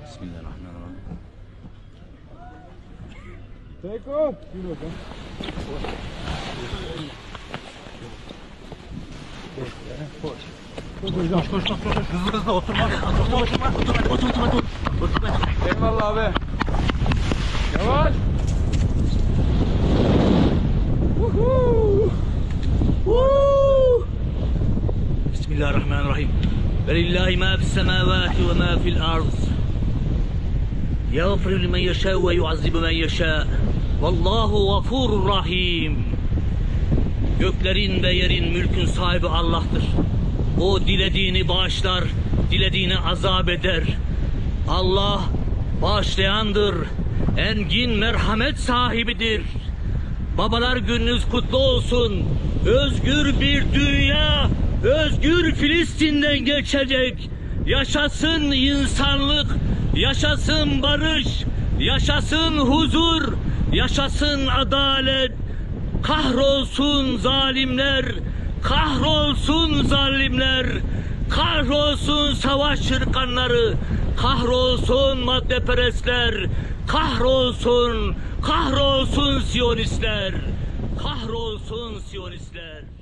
بسم الله الرحمن الرحيم. بسم الله ما في السماوات وما في الأرض. Limen yeşâ ve yuazzibu men yeşâ. Vallahu gafurur rahim. Göklerin ve yerin mülkün sahibi Allah'tır. O dilediğini bağışlar, dilediğini azap eder. Allah bağışlayandır, engin merhamet sahibidir. Babalar gününüz kutlu olsun. Özgür bir dünya, özgür Filistin'den geçecek. Yaşasın insanlık, yaşasın barış, yaşasın huzur, yaşasın adalet. Kahrolsun zalimler, kahrolsun zalimler, kahrolsun savaş şırkanları, kahrolsun maddeperestler, kahrolsun, kahrolsun siyonistler, kahrolsun siyonistler.